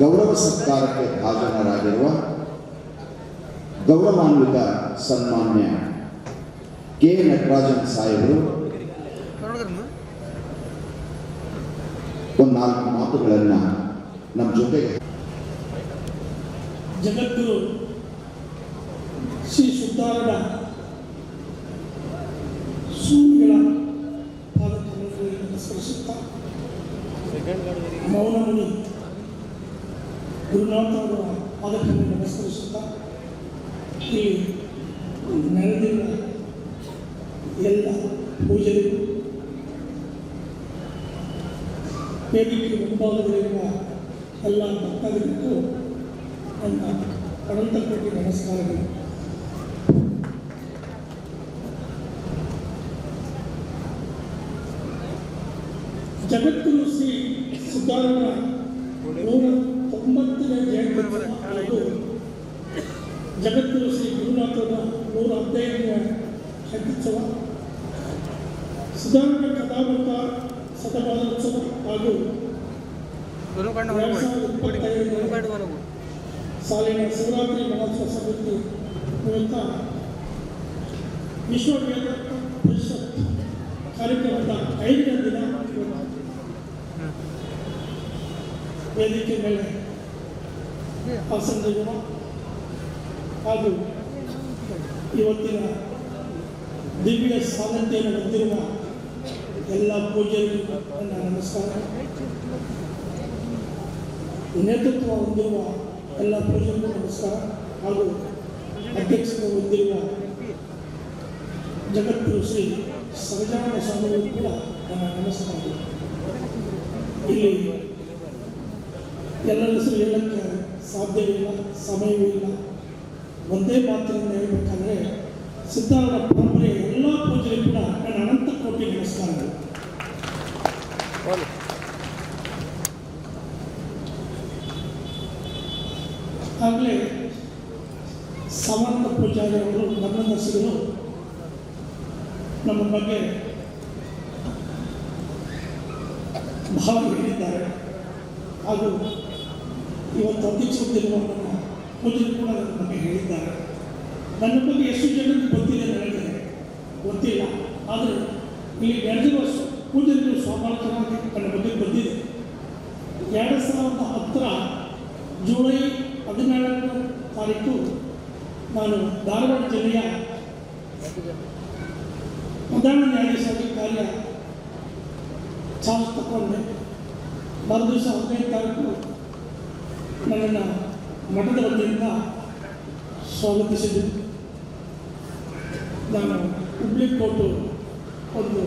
ಗೌರವ ಸತ್ಕಾರಕ್ಕೆ ಭಾಜನರಾಗಿರುವ ಗೌರವಾನ್ವಿತ ಸನ್ಮಾನ್ಯ ಕೆ ನಟರಾಜನ್ ಸಾಹೇಬರು, ಒಂದು ನಾಲ್ಕು ಮಾತುಗಳನ್ನು ನಮ್ಮ ಜೊತೆಗೆ ಜಗತ್ತು ಶ್ರೀ ಸುದ್ದಾರನ ಸೂರ್ಯಗಳ ನಮಸ್ಕರಿಸುತ್ತಾ ಮೌನಮುನಿ ಗುರುನಾಥ ಅವರ ಪಾದಕವನ್ನು ನಮಸ್ಕರಿಸುತ್ತಾ ಇಲ್ಲಿ ನೆರೆದಿರುವ ಎಲ್ಲ ಪೂಜೆಗಳು ವೇದಿಕೆ ಮುಂಭಾಗದಲ್ಲಿರುವ ಎಲ್ಲ ಭಕ್ತರಿಗೂ ನನ್ನ ಅನಂತ ಕೋಟಿ ನಮಸ್ಕಾರಗಳು ಜಗದ್ಗುರು ಶ್ರೀ ಸಿದ್ದಾರೂಢ ನೂರ ತೊಂಬತ್ತನೇ ಜಗತ್ತು ಶ್ರೀ ಗುರುನಾಥನ ನೂರ ಹದಿನೈದನೇ ಶಂಕೋತ್ಸವ ಸುಧಾರಣ ಕಥಾಮೃತ ಶತಮಾನೋತ್ಸವ ಹಾಗೂ ಸಾಲಿನ ಶಿವರಾತ್ರಿ ಮಹೋತ್ಸವ ಸಮಿತಿ ಮೂಲಕ ವಿಶ್ವ ಪರಿಷತ್ ಕಾರ್ಯಕ್ರಮದ ಐದನೇ ದಿನ ವೇದಿಕೆ ಮೇಲೆ ಆಸನದಿರುವ ಹಾಗೂ ಇವತ್ತಿನ ದಿವ್ಯ ಸಾಧನೆಯನ್ನು ಹೊಂದಿರುವ ಎಲ್ಲ ಪೂಜ್ಯರಿಗೂ ನನ್ನ ನಮಸ್ಕಾರ ನೇತೃತ್ವ ಹೊಂದಿರುವ ಎಲ್ಲ ಪೂಜೆಗೂ ನಮಸ್ಕಾರ ಹಾಗೂ ಅಧ್ಯಕ್ಷತೆ ಹೊಂದಿರುವ ಜಗದ್ಗುರು ಶ್ರೀ ಸಹಜಾನಂದ ಸ್ವಾಮಿಗಳು ಕೂಡ ನನ್ನ ನಮಸ್ಕಾರ ಇಲ್ಲಿ ಎಲ್ಲರ ಹೆಸರು ಹೇಳಕ್ಕೆ ಸಾಧ್ಯವಿಲ್ಲ ಸಮಯವೂ ಇಲ್ಲ ಒಂದೇ ಮಾತಿನಿಂದ ಹೇಳಬೇಕಂದ್ರೆ ಸಿದ್ಧಾರೂಢ ಪರಂಪರೆ ಎಲ್ಲ ಪೂಜೆ ಕೂಡ ನನ್ನ ಅನಂತ ಕೋಟಿ ನಮಸ್ಕಾರಗಳು ಆಗಲೇ ಸಮರ್ಥ ಪೂಜಾರಿ ಅವರು ಗಮನದರ್ಶಿಗಳು ನಮ್ಮ ಬಗ್ಗೆ ಭಾವ ಹೇಳಿದ್ದಾರೆ ಹಾಗೂ ನಮ್ಮ ಪೂಜೆಗಳು ಕೂಡ ಬಗ್ಗೆ ಹೇಳಿದ್ದಾರೆ. ನನ್ನ ಬಗ್ಗೆ ಎಷ್ಟು ಜನಕ್ಕೆ ಗೊತ್ತಿದೆ ಹೇಳಿದರೆ ಗೊತ್ತಿಲ್ಲ. ಆದರೆ ಇಲ್ಲಿ ನಡೆದಿರುವ ಪೂಜರಿಗೂ ಸ್ವಾಭಾವಿಕವಾಗಿ ನನ್ನ ಬಗ್ಗೆ ಬಂದಿದೆ. ಎರಡು ಸಾವಿರದ ಹತ್ತರ ಜುಲೈ ಹದಿನೇಳನೇ ತಾರೀಕು ನಾನು ಧಾರವಾಡ ಜಿಲ್ಲೆಯ ಪ್ರಧಾನ ನ್ಯಾಯಾಧೀಶರಾಗಿ ಕಾರ್ಯ ಚಾರ್ಜ್ ತಗೊಂಡೆ ಮರುದಿವಸ ಹದಿನೈದು ತಾರೀಕು ನನ್ನನ್ನು ಮಠದ ವತಿಯಿಂದ ಸ್ವಾಗತಿಸಿದ್ದು ನಾನು ಹುಬ್ಳಿ ಕೋರ್ಟು ಒಂದು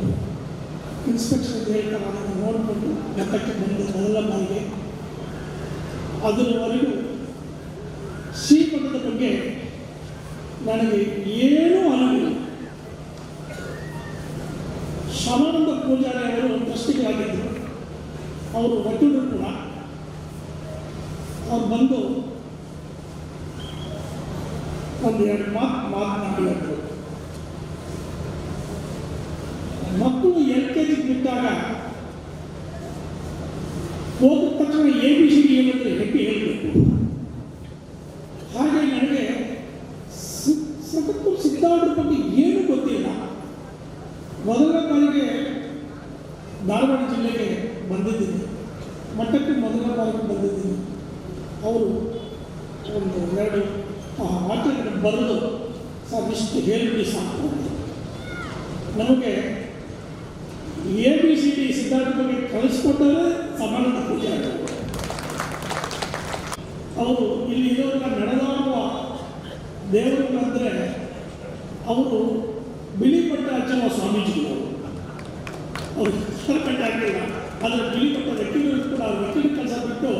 ಇನ್ಸ್ಪೆಕ್ಷನ್ ಅದನ್ನು ನೋಡಿಕೊಂಡು ಲೆಕ್ಕಕ್ಕೆ ಬಂದು ಮೊದಲ ಬಾರಿಗೆ ಅದರವರೆಗೂ ಶ್ರೀಮಠದ ಬಗ್ಗೆ ನನಗೆ ಏನೂ ಅರಿವಿಲ್ಲ ಶಮಾನಂದ ಪೂಜಾರಿ ಅವರು ಟ್ರಸ್ಟಿಗಳಾಗಿದ್ದರು ಅವರು ವಕೀಲರು ಕೂಡ ಅವ್ರು ಬಂದು ಒಂದು ಎರಡು ಮಾತು ಮಾತನಾಡಿ ಅಂದರು ಮಕ್ಕಳು ಎಲ್ ಕೆ ಜಿ ಬಿಟ್ಟಾಗ ಹೋದ ತಕ್ಷಣ ಎ ಬಿ ಸಿ ಡಿ ಏನಂದ್ರೆ ಹೆಪ್ಪಿ ಹೇಳಬೇಕು ಹಾಗೆ ನನಗೆ ಸತತ್ತು ಸಿದ್ಧಾರ್ಥ ಬಗ್ಗೆ ಏನೂ ಗೊತ್ತಿಲ್ಲ ಮೊದಲ ಬಾರಿಗೆ ಧಾರವಾಡ ಜಿಲ್ಲೆಗೆ ಬಂದಿದ್ದೀನಿ ಮಠಕ್ಕೆ ಮೊದಲ ಬಾರಿಗೆ ಬಂದಿದ್ದೀನಿ ಅವರು ಒಂದು ಎರಡು ಆ ವಾಕ್ಯಗಳನ್ನು ಬರೆದು ಸರ್ ಇಷ್ಟು ಹೇಳಿಬಿಡಿ ಸಾಕು ಅಂತ. ನಮಗೆ A B C D Siddhartha ಬಗ್ಗೆ ಕಳಿಸ್ಕೊಟ್ಟರೆ ಸಮಾನದ ಪೂಜೆ ಆಗುತ್ತೆ ಅವರು ಇಲ್ಲಿ ಇರೋರೆಲ್ಲ ನಡೆದಾಡುವ ದೇವರು ಅಂದರೆ ಅವರು ಬಿಳಿ ಬಟ್ಟೆ ಹಚ್ಚುವ ಸ್ವಾಮೀಜಿಗಳು ಅವರು ಕರ್ಕಂಡು ಆಗಲಿಲ್ಲ ಕಿಲಿಪಟ್ಟ ವ್ಯಕ್ತಿಗಳು ಕೂಡ ವ್ಯಕ್ತಿಗಳ ಕೆಲಸ ಬಿಟ್ಟು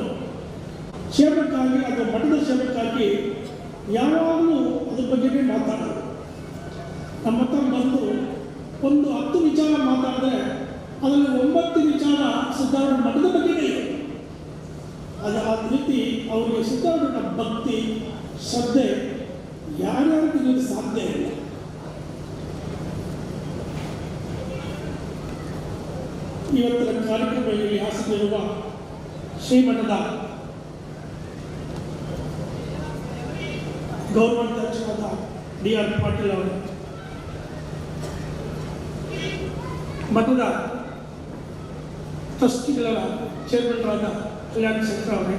ಸೇವಕ್ಕಾಗಿ ಅಥವಾ ಮಠದ ಸೇವಕ್ಕಾಗಿ ಯಾವಾಗಲೂ ಅದ್ರ ಬಗ್ಗೆ ಮಾತಾಡೋದು. ನಮ್ಮ ಹತ್ರ ಬಂದು ಒಂದು ಹತ್ತು ವಿಚಾರ ಮಾತಾಡಿದ್ರೆ ಅದರಲ್ಲಿ ಒಂಬತ್ತು ವಿಚಾರ ಸಿದ್ಧಾರೂಢ ಮಠದ ಬಗ್ಗೆ ಇದೆ. ಅದು ಆ ರೀತಿ ಅವರಿಗೆ ಸಿದ್ಧಾರೂಢ ಭಕ್ತಿ, ಶ್ರದ್ಧೆ ಇದಕ್ಕೆ ಸಾಧ್ಯ ಇಲ್ಲ. ಇವತ್ತಿನ ಕಾರ್ಯಕ್ರಮದಲ್ಲಿ ಹಾಸಿಗೆರುವ ಶ್ರೀಮಠದ ಗೌರವಾಧ್ಯಕ್ಷರಾದ ಡಿ ಆರ್ ಪಾಟೀಲ್ ಅವರು. ಮಠದ ಟ್ರಸ್ಟಿಗಳ ಚೇರ್ಮನ್ಗಳಾದ ಕಲ್ಯಾಣ ಶಂಕರ ಅವರೇ,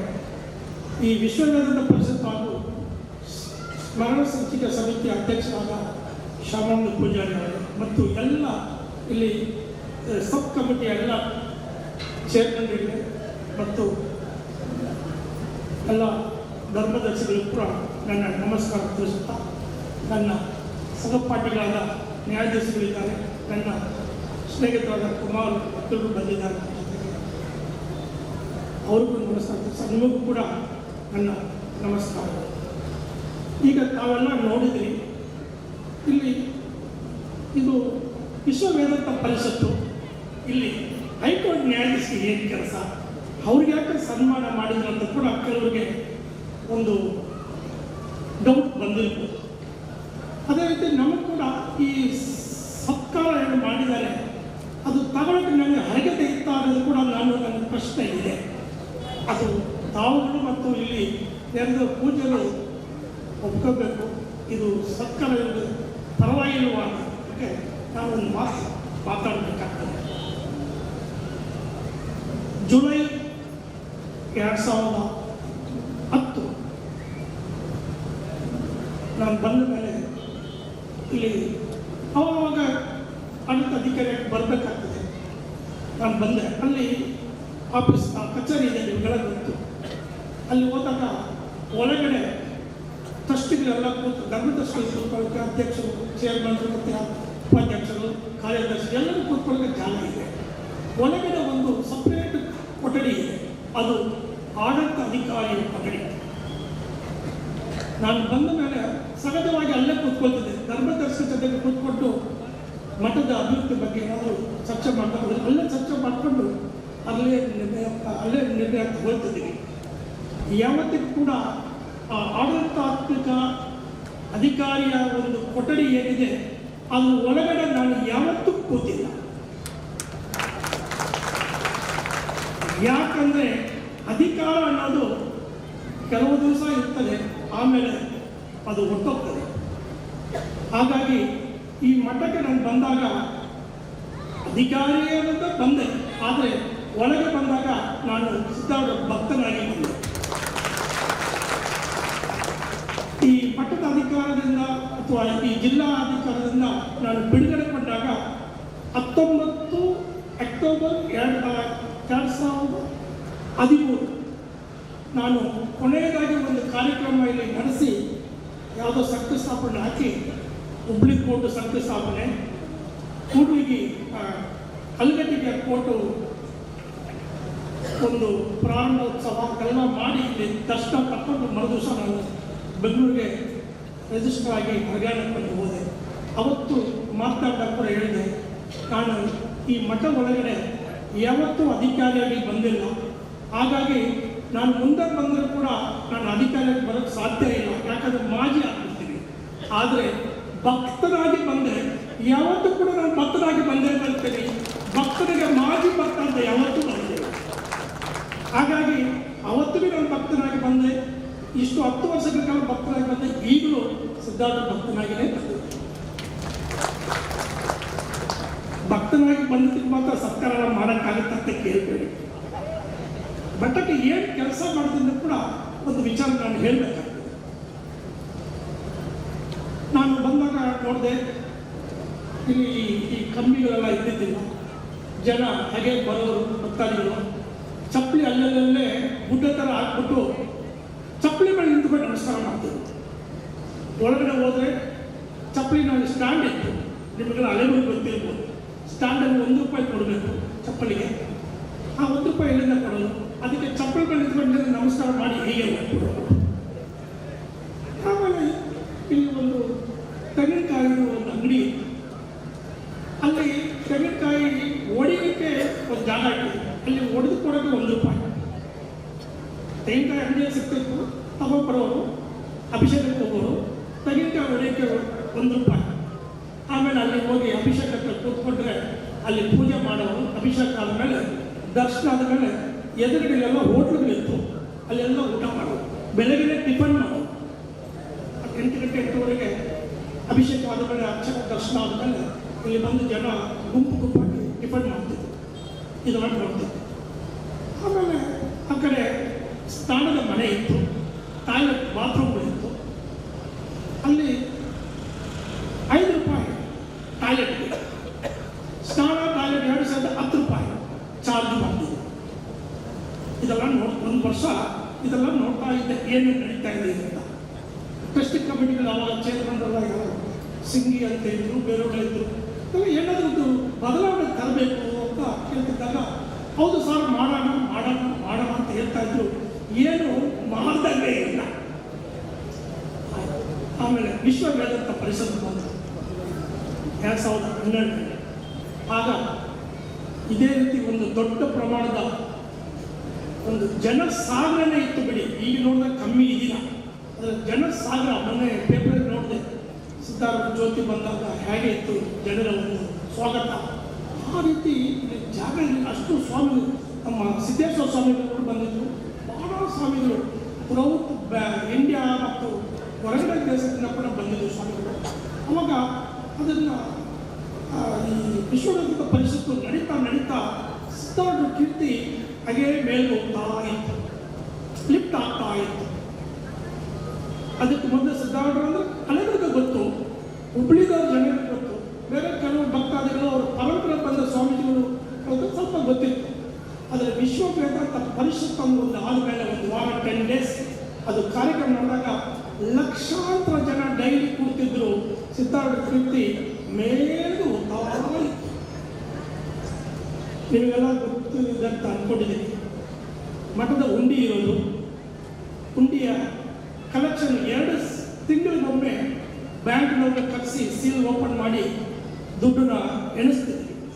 ಈ ವಿಶ್ವನಾರಾಯಣ ಪರಿಷತ್ ಹಾಗೂ ಸ್ಮರಣ ಸಂಚಿಕ ಸಮಿತಿಯ ಅಧ್ಯಕ್ಷರಾದ ಶಾಮಣ್ಣ ಪೂಜಾರಿ ಅವರು, ಮತ್ತು ಎಲ್ಲ ಇಲ್ಲಿ ಸಬ್ ಕಮಿಟಿಯ ಎಲ್ಲ ಚೇರ್ಮನ್ಗಳಿಗೆ ಮತ್ತು ಎಲ್ಲ ಧರ್ಮದರ್ಶಿಗಳು ಕೂಡ ನನ್ನ ನಮಸ್ಕಾರ ತಿಳಿಸುತ್ತಾ ನನ್ನ ಸಹಪಾಠಿಗಳಾದ ನ್ಯಾಯಾಧೀಶಗಳಿದ್ದಾರೆ ನನ್ನ ಸ್ನೇಹಿತರಾದ ಕುಮಾರ್ ಮಕ್ಕಳು ಬಂದಿದ್ದಾರೆ. ಅವ್ರಿಗೂ ನಮಸ್ಕಾರ ನಿಮಗೂ ಕೂಡ ನನ್ನ ನಮಸ್ಕಾರ ಈಗ ತಾವೆಲ್ಲ ನೋಡಿದ್ರಿ, ಇಲ್ಲಿ ಇದು ವಿಶ್ವ ವೇದಾಂತ ಪರಿಷತ್ತು ಇಲ್ಲಿ ಹೈಕೋರ್ಟ್ ನ್ಯಾಯಾಧೀಶರಿಗೆ ಏನು ಕೆಲಸ? ಅವ್ರಿಗೆ ಯಾಕೆ ಸನ್ಮಾನ ಮಾಡಿದ್ರು ಅಂತ ಕೂಡ ಕೆಲವರಿಗೆ ಒಂದು ಡೌಟ್ ಬಂದಿರ್ಬೋದು ಅದೇ ರೀತಿ ನಮಗೂ ಕೂಡ ಈ ಸತ್ಕಾರ ಏನು ಮಾಡಿದ್ದಾರೆ, ಅದು ತಗೊಳಕ್ಕೆ ನನಗೆ ಹರಗತೆ ಇತ್ತ ಅನ್ನೋದು ಕೂಡ ನಾನು ನನ್ನ ಪ್ರಶ್ನೆ ಇದೆ. ಅದು ತಾವುಗಳು ಮತ್ತು ಇಲ್ಲಿ ಎರಡು ಪೂಜೆಗಳು ಒಪ್ಕೋಬೇಕು. ಇದು ಸತ್ಕಾರ ಅನ್ನೋದಕ್ಕೆ ನಾನು ಒಂದು ಮಾತು ಮಾತಾಡಬೇಕಾಗ್ತದೆ. ಜುಲೈ ಎರಡು ಸಾವಿರದ ಹತ್ತು. ನಾನು ಬಂದ ಮೇಲೆ ಇಲ್ಲಿ ಅವಾಗ ಆಡಳಿತ ಅಧಿಕಾರಿಯಾಗಿ ಬರಬೇಕಾಗ್ತದೆ ನಾನು ಬಂದೆ ಅಲ್ಲಿ ಆಫೀಸ್ ಆ ಕಚೇರಿ ಇದೆ ನಿಮಗೆಲ್ಲ ಗೊತ್ತು ಅಲ್ಲಿ ಹೋದಾಗ ಒಳಗಡೆ ಟ್ರಸ್ಟಿಗಳೆಲ್ಲ ಕೂತು ಧರ್ಮದರ್ಶಿಗಳು ಕೂತ್ಕೊಳ್ಳೋಕೆ ಅಧ್ಯಕ್ಷರು ಚೇರ್ಮನ್ರು ಮತ್ತು ಉಪಾಧ್ಯಕ್ಷರು ಕಾರ್ಯದರ್ಶಿ ಎಲ್ಲರೂ ಕೂತ್ಕೊಳ್ಳೋಕೆ ಜಾಗ ಇದೆ ಒಳಗಡೆ ಒಂದು ಸಪ್ರೇಟ್ ಕೊಠಡಿ ಇದೆ ಅದು ಆಡಳಿತ ಅಧಿಕಾರಿಯ ಕೊಠಡಿ ನಾನು ಬಂದ ಮೇಲೆ ಸಹಜವಾಗಿ ಅಲ್ಲೇ ಕೂತ್ಕೊಳ್ತಿದ್ದೆ ಧರ್ಮದರ್ಶಿ ಜೊತೆಗೆ ಕೂತ್ಕೊಂಡು ಮಠದ ಅಭಿವೃದ್ಧಿ ಬಗ್ಗೆ ಏನಾದರೂ ಚರ್ಚೆ ಮಾಡ್ತಾ ಅಲ್ಲೇ ಚರ್ಚೆ ಮಾಡಿಕೊಂಡು ಅಲ್ಲೇ ನಿರ್ಣಯ ಅಲ್ಲೇ ನಿರ್ಣಯ ತಗೊಳ್ತಿದ್ದೀವಿ. ಯಾವತ್ತಿಗೂ ಕೂಡ ಆಡಳಿತಾತ್ಮಕ ಅಧಿಕಾರಿಯ ಒಂದು ಕೊಠಡಿ ಏನಿದೆ, ಅದು ಒಳಗಡೆ ನಾನು ಯಾವತ್ತೂ ಕೂತಿಲ್ಲ. ಯಾಕಂದ್ರೆ ಅಧಿಕಾರ ಅನ್ನೋದು ಕೆಲವು ದಿವಸ ಇರ್ತದೆ, ಆಮೇಲೆ ಅದು ಒಟ್ಟೋಗ್ತದೆ. ಹಾಗಾಗಿ ಈ ಮಠಕ್ಕೆ ನಾನು ಬಂದಾಗ ಅಧಿಕಾರಿ ಅಂತ ಬಂದೆ. ಆದರೆ ಒಳಗೆ ಬಂದಾಗ ನಾನು ಸಿದ್ಧಾರ್ಥ ಭಕ್ತನಾಗಿ ಬಂದೆ. ಈ ಮಠದ ಅಧಿಕಾರದಿಂದ ಅಥವಾ ಈ ಜಿಲ್ಲಾ ಅಧಿಕಾರದಿಂದ ನಾನು ಬಿಡುಗಡೆಗೊಂಡಾಗ ಹತ್ತೊಂಬತ್ತು ಅಕ್ಟೋಬರ್ ಎರಡು ಎರಡು ಸಾವಿರದ ಹದಿಮೂರು ನಾನು ಕೊನೆಯದಾಗಿ ಒಂದು ಕಾರ್ಯಕ್ರಮ ಇಲ್ಲಿ ನಡೆಸಿ, ಯಾವುದೋ ಶಂಕುಸ್ಥಾಪನೆ ಹಾಕಿ ಹುಬ್ಳಿ ಕೋರ್ಟ್ ಶಂಕುಸ್ಥಾಪನೆ ಕೂಡ್ಲಿಗಿ ಕಲ್ಗಟ್ಟಿಗೆ ಕೋರ್ಟು ಒಂದು ಪ್ರಾರಂಭೋತ್ಸವ ಎಲ್ಲ ಮಾಡಿ ಇಲ್ಲಿ ದರ್ಶನ ಪಡ್ಕೊಂಡು ಮರುದಿವಸ ನಾನು ಬೆಂಗಳೂರಿಗೆ ರಿಜಿಸ್ಟರ್ ಆಗಿ ಹರಿಯಾಣಕ್ಕೆ ಹೋದೆ. ಅವತ್ತು ಮಾತಾಡ್ತ ಕೂಡ ಹೇಳಿದೆ ನಾನು ಈ ಮಠ ಒಳಗಡೆ ಯಾವತ್ತೂ ಅಧಿಕಾರಿಯಾಗಿ ಬಂದಿಲ್ಲ. ಹಾಗಾಗಿ ನಾನು ಮುಂದೆ ಬಂದರೂ ಕೂಡ ನಾನು ಅಧಿಕಾರಿಯಾಗಿ ಬರೋಕ್ಕೆ ಸಾಧ್ಯ ಇಲ್ಲ. ಯಾಕಂದ್ರೆ ಮಾಜಿ ಆಗ್ಬಿಡ್ತೀನಿ ಆದರೆ ಭಕ್ತನಾಗಿ ಬಂದೆ ಯಾವತ್ತೂ ಕೂಡ ನಾನು ಭಕ್ತರಾಗಿ ಬಂದೇ ಬರ್ತೇನೆ. ಭಕ್ತರಿಗೆ ಮಾಜಿ ಭಕ್ತ ಅಂತ ಯಾವತ್ತೂ ಬಂದೆ ಹಾಗಾಗಿ ಅವತ್ತಿಗೂ ನಾನು ಭಕ್ತನಾಗಿ ಬಂದೆ. ಇಷ್ಟು ಹತ್ತು ವರ್ಷಗಳ ಕಾಲ ಭಕ್ತನಾಗಿ ಬಂದೆ. ಈಗಲೂ ಸಿದ್ಧಾರ್ಥ ಭಕ್ತನಾಗಿಯೇ ಬಂದೆ. ಭಕ್ತನಾಗಿ ಬಂದಿದ್ದಕ್ಕೆ ಮಾತ್ರ ಸತ್ಕಾರ ಮಾಡೋಕ್ಕಾಗುತ್ತೆ ಅಂತ ಕೇಳ್ಬೇಡಿ ಬಟ್ಟಕ್ಕೆ ಏನು ಕೆಲಸ ಮಾಡೋದ್ರಿಂದ ಕೂಡ ಒಂದು ವಿಚಾರ ನಾನು ಹೇಳಬೇಕಾಗ್ತದೆ ನಾನು ಬಂದಾಗ ನೋಡಿದೆ ಇಲ್ಲಿ ಈ- ಕಂಬಿಗಳೆಲ್ಲ ಇದ್ದಿದ್ದಿಲ್ಲ. ಜನ ಹಾಗೆ ಬರೋರು, ಭಕ್ತಾದಿಗಳು, ಚಪ್ಪಲಿ ಅಲ್ಲಲ್ಲೇ ಗುಡ್ಡ ಥರ ಹಾಕ್ಬಿಟ್ಟು ಚಪ್ಪಲಿ ಮೇಲೆ ನಿಂತ್ಕೊಂಡು ನಮಸ್ಕಾರ ಮಾಡ್ತಿದ್ರು. ಒಳಗಡೆ ಹೋದರೆ ಚಪ್ಪಲಿ ನಾವು ಸ್ಟ್ಯಾಂಡ್ ಇತ್ತು. ನಿಮಗೆಲ್ಲ ಅಲೆಗಳು ಗೊತ್ತಿರ್ಬೋದು. ಸ್ಟ್ಯಾಂಡಲ್ಲಿ ಒಂದು ರೂಪಾಯಿ ಕೊಡಬೇಕು ಚಪ್ಪಲಿಗೆ. ಆ ಒಂದು ರೂಪಾಯಿ ಎಲ್ಲಿಂದ ಕೊಡೋದು? ಅದಕ್ಕೆ ಚಪ್ಪಲಿ ಮೇಲೆ ನಿಂತ್ಕೊಂಡು ನಮಸ್ಕಾರ ಮಾಡಿ ಹೀಗೆ ಹೋಗ್ಬಿಡೋದು ತಗೊಪ್ಪರವರು ಅಭಿಷೇಕ ತಗೋರು ತೆಗಿಕ ಹೊಡೆಯಕ್ಕೆ ಒಂದು ರೂಪಾಯಿ ಆಮೇಲೆ ಅಲ್ಲಿ ಹೋಗಿ ಅಭಿಷೇಕಕ್ಕೆ ಕೂತ್ಕೊಂಡ್ರೆ ಅಲ್ಲಿ ಪೂಜೆ ಮಾಡೋರು, ಅಭಿಷೇಕ ಆದಮೇಲೆ ದರ್ಶನ ಆದಮೇಲೆ ಎದುರುಗಡೆಲ್ಲ ಹೋಟ್ಲುಗಳಿತ್ತು. ಅಲ್ಲೆಲ್ಲ ಊಟ ಮಾಡೋರು. ಬೆಳಗಿನ ಟಿಫನ್ ಮಾಡೋರು. ಎಂಟು ಗಂಟೆ ಎಂಟುವರೆಗೆ ಅಭಿಷೇಕ ಆದಮೇಲೆ ಅಕ್ಷರ ದರ್ಶನ ಆದಮೇಲೆ ಇಲ್ಲಿ ಬಂದು ಜನ ತರಬೇಕು ಅಂತ ಕೇಳ್ತಿದ್ದಾಗ ಹೌದು ಸರ್ ಮಾಡೋಣ ಮಾಡೋಣ ಮಾಡೋಣ ಅಂತ ಹೇಳ್ತಾ ಇದ್ರು ಏನು ಮಾಡ್ದಂಗೆ ಇಲ್ಲ. ಆಮೇಲೆ ವಿಶ್ವ ವೇದಾಂತ ಪರಿಷತ್ ಬಂತು. ಎರಡು ಸಾವಿರದ ಹನ್ನೆರಡು ಆಗ ಇದೇ ರೀತಿ ಒಂದು ದೊಡ್ಡ ಪ್ರಮಾಣದ ಒಂದು ಜನಸಾಗರನೇ ಇತ್ತು ಬಿಡಿ. ಈಗ ನೋಡಿದಾಗ ಕಮ್ಮಿ ಇದಿಲ್ಲ. ಅದರ ಜನಸಾಗರ, ಮೊನ್ನೆ ಪೇಪರ್ ನೋಡಿದೆ. ಸಿದ್ಧಾರ್ಥ ಜ್ಯೋತಿ ಬಂದಾಗ ಹೇಗೆ ಇತ್ತು? ಜನರ ಒಂದು ಸ್ವಾಗತ. ಆ ರೀತಿ ಜಾಗ ಅಷ್ಟು ಸ್ವಾಮಿಗಳು ನಮ್ಮ ಸಿದ್ದೇಶ್ವರ ಸ್ವಾಮಿಗಳು ಕೂಡ ಬಂದಿದ್ರು. ಬಹಳ ಸ್ವಾಮಿಗಳು. ಪ್ರೌತ್ ಇಂಡಿಯಾ ಮತ್ತು ಹೊರಗಡೆ ದೇಶದಿಂದ ಕೂಡ ಬಂದಿದ್ದು ಸ್ವಾಮಿಗಳು. ಅವಾಗ ಅದನ್ನು ಈ ವಿಶ್ವವಿದ್ಯಾಲಯ ಪರಿಷತ್ತು ನಡೀತಾ ನಡೀತಾ ಸಿದ್ಧಾರ್ಥ ಕೀರ್ತಿ ಹಾಗೆ ಮೇಲೆ ಹೋಗ್ತಾ ಇತ್ತು. ಲಿಫ್ಟ್ ಆಗ್ತಾ ಇತ್ತು. ಅದಕ್ಕೆ ಮೊದಲು ಸಿದ್ಧಾರ್ಥ ಅಂದ್ರೆ ಕಲೆಗಳಿಗೆ ಗೊತ್ತು. ಹುಬ್ಳಿದವ್ರ ಜನರಿಗೆ ಗೊತ್ತು. ಬೇರೆ ಕೆಲವು ಭಕ್ತಾದಿಗಳು ಅವರು ಪರಂಪರೆ ಬಂದ ಸ್ವಾಮೀಜಿಗಳು ಸ್ವಲ್ಪ ಗೊತ್ತಿತ್ತು. ಆದರೆ ವಿಶ್ವ ವೇದಾಂತ ಅನ್ನೋ ಒಂದು ಆದಮೇಲೆ ಒಂದು ವಾರ ಟೆನ್ ಡೇಸ್ ಅದು ಕಾರ್ಯಕ್ರಮ ನಡೆದಾಗ ಲಕ್ಷಾಂತರ ಜನ ಡೈಲಿ ಕೂರ್ತಿದ್ರು. ಸಿದ್ಧಾರ್ಥ ಕೀರ್ತಿ ಮೇಲೆ ನಿಮಗೆಲ್ಲ ಗೊತ್ತಿದೆ ಅಂತ ಅಂದ್ಕೊಂಡಿದ್ದೀನಿ ಮಠದ ಉಂಡಿ ಇರೋದು. ಉಂಡಿಯ ಕಲೆಕ್ಷನ್ ಎರಡು ತಿಂಗಳಿಗೊಮ್ಮೆ ಬ್ಯಾಂಕ್ನವ್ರನ್ನ ಕರೆಸಿ ಸೀಲ್ ಓಪನ್ ಮಾಡಿ ದುಡ್ಡನ್ನ ಎಣಿಸ್ತೀವಿ.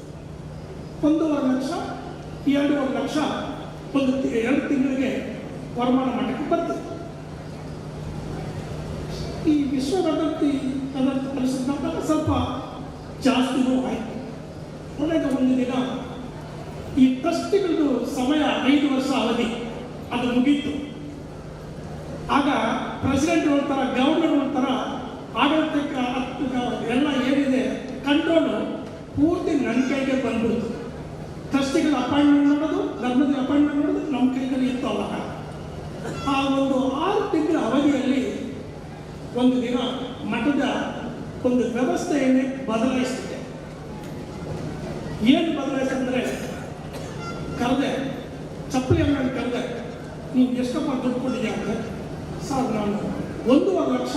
ಒಂದೂವರೆ ಲಕ್ಷ, ಎರಡೂವರೆ ಲಕ್ಷ ಒಂದು ಎರಡು ತಿಂಗಳಿಗೆ ವರಮಾನ ಮಾಡಕ್ಕೆ ಬರ್ತದೆ. ಈ ವಿಶ್ವ ಪದ್ಧತಿ ಪರಿಸ್ಥಿತಿ ಸ್ವಲ್ಪ ಜಾಸ್ತಿನೂ ಆಯಿತು. ಕೊನೆಗೆ ಒಂದು ದಿನ ಈ ಟ್ರಸ್ಟಿಗಳದ್ದು ಸಮಯ ಐದು ವರ್ಷ ಅವಧಿ. ಅದು ಮುಗೀತು. ಆಗ ಪ್ರೆಸಿಡೆಂಟ್ ಒಂಥರ ಗವರ್ನರ್ ಒಂಥರ ಹತ್ತು- ಎಲ್ಲ ಏನಿದೆ ಕಂಟ್ರೋಲು ಪೂರ್ತಿ ನನ್ನ ಕೈಗೆ ಬಂದ್ಬಿಡ್ತು. ಟ್ರಸ್ಟಿಗಳ ಅಪಾಯಿಂಟ್ಮೆಂಟ್ ಮಾಡೋದು ಲಗ್ನದ ಅಪಾಯಿಂಟ್ಮೆಂಟ್ ಮಾಡೋದು ನಮ್ಮ ಕೈಗಲ್ಲಿ ಇತ್ತು ಅವಾಗ ಆ ಒಂದು ಆರು ತಿಂಗಳ ಅವಧಿಯಲ್ಲಿ ಒಂದು ದಿನ ಮಠದ ಒಂದು ವ್ಯವಸ್ಥೆಯನ್ನೇ ಬದಲಾಯಿಸುತ್ತೆ ಏನು ಬದಲಾಯಿಸಂದ್ರೆ ಕರೆದೆ, ಚಪ್ಪಲಿ ಅಂಗಡಿ ಕರೆದೆ ನೀವು ಎಷ್ಟಪ್ಪ ದುಡ್ಡು ಕೊಟ್ಟಿದ್ದೀಯ ಅಂದರೆ ಸರ್, ನಾನು ಒಂದೂವರೆ ಲಕ್ಷ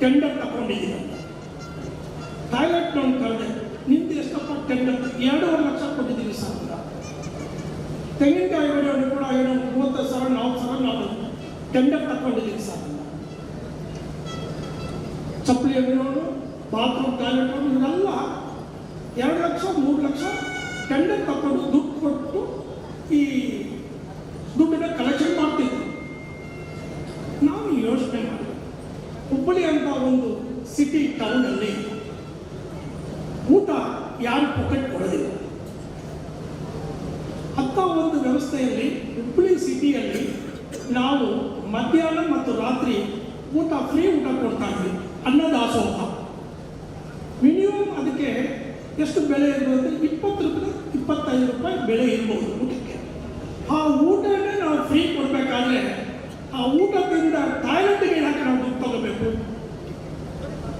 ಟೆಂಡರ್ ತಗೊಂಡಿದ್ದೀನಿ ಅಂತ ಟಾಯ್ಲೆಟ್ ನಾನು ಕರೆದೆ ನಿಂದು ಎಷ್ಟಪ್ಪ ಟೆಂಡರ್ ಎರಡೂವರೆ ಲಕ್ಷ ಕೊಟ್ಟಿದ್ದೀನಿ ಸರ್ ಅಂತ ತೆಂಗಿನಕಾಯಿ ಹೊಡೆಯೋನು ಕೂಡ ಏನೋ ಮೂವತ್ತು ಸಾವಿರ ನಾಲ್ಕು ಸಾವಿರ ನಾನು ಟೆಂಡರ್ ತಗೊಂಡಿದ್ದೀನಿ ಸರ್ ಅಂತ ಚಪ್ಪಲಿ ಅಂಗಡಿಯವರು ಬಾತ್ರೂಮ್ ಟಾಯ್ಲೆಟ್ ಇವರೆಲ್ಲ ಎರಡು ಲಕ್ಷ, ಮೂರು ಲಕ್ಷ ಟೆಂಡರ್ ತಗೊಂಡು ದುಡ್ಡು ಕೊಟ್ಟು ಈ ದುಡ್ಡನ್ನ ಕಲೆಕ್ಷನ್ ಮಾಡ್ತಿದ್ರು. ನಾವು ಯೋಚನೆ ಮಾಡಿ ಹುಬ್ಬಳ್ಳಿ ಅಂತ ಒಂದು ಸಿಟಿ ಟೌನಲ್ಲಿ ಊಟ ಯಾರು ಪೊಕೆಟ್ ಕೊಡೋದಿಲ್ಲ ಅಂತ ಒಂದು ವ್ಯವಸ್ಥೆಯಲ್ಲಿ ಹುಬ್ಬಳ್ಳಿ ಸಿಟಿಯಲ್ಲಿ ನಾವು ಮಧ್ಯಾಹ್ನ ಮತ್ತು ರಾತ್ರಿ ಊಟ ಫ್ರೀ ಊಟ ಕೊಡ್ತಾ ಇದ್ವಿ ಅನ್ನದಾಸೋಹ ಮಿನಿಮಮ್ ಅದಕ್ಕೆ ಎಷ್ಟು ಬೆಲೆ ಇರ್ಬೋದು ಅಂದ್ರೆ ಇಪ್ಪತ್ತು ರೂಪಾಯಿ ಇಪ್ಪತ್ತೈದು ರೂಪಾಯಿ ಬೆಲೆ ಇರ್ಬೋದು ಊಟಕ್ಕೆ ಆ ಊಟನೇ ನಾವು ಫ್ರೀ ಕೊಡಬೇಕಾದ್ರೆ ಆ ಊಟದಿಂದ ಟಾಯ್ಲೆಟ್ಗೆ ಯಾಕೆ ನಾವು ದುಡ್ಡು ತಗೋಬೇಕು